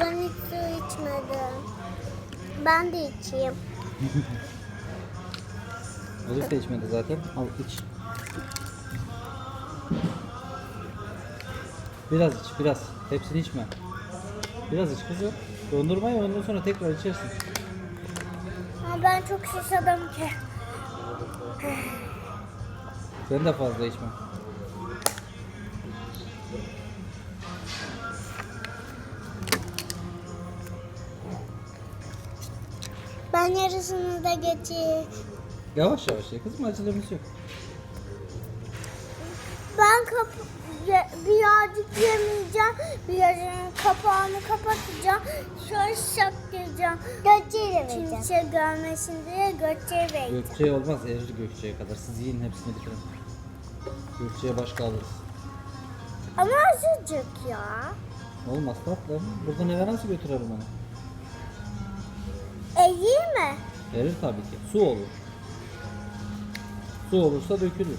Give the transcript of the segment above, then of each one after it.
Ben hiç su içmedim. Ben de içeyim. Elif de içmedi zaten. Al iç. Biraz iç biraz. Hepsini içme. Biraz iç kızım. Dondurmayı ondan sonra tekrar içersin. Ama ben çok susadım ki. Sen de fazla içme. Ben yarısını da geçeyim. Yavaş yavaş ye kızım acelemiz yok. Ben kap ye- birazcık yemeyeceğim. Birazcık kapağını kapatacağım. Şöyle şaplayacağım. Gökçe'yle vereceğim. Kimse görmesin diye Gökçe'ye vereceğim. Gökçe olmaz erir Gökçe'ye kadar. Siz yiyin hepsini bitirin. Gökçe'ye başka alırız. Ama azıcık ya. Olmaz tatlım. Buradan eve nasıl götürelim onu? E iyi mi? Erir tabii ki. Su olur. Su olursa dökülür.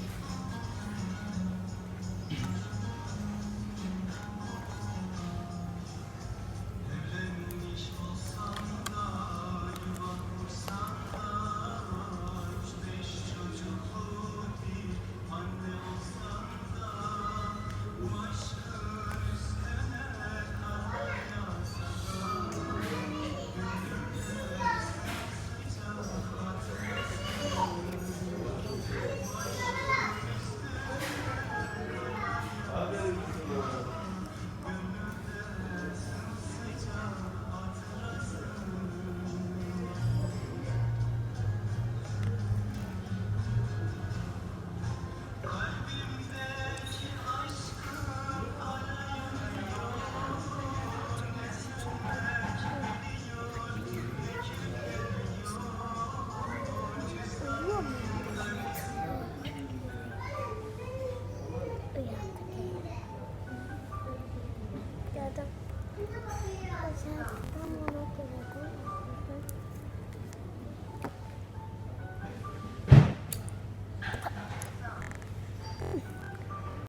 った。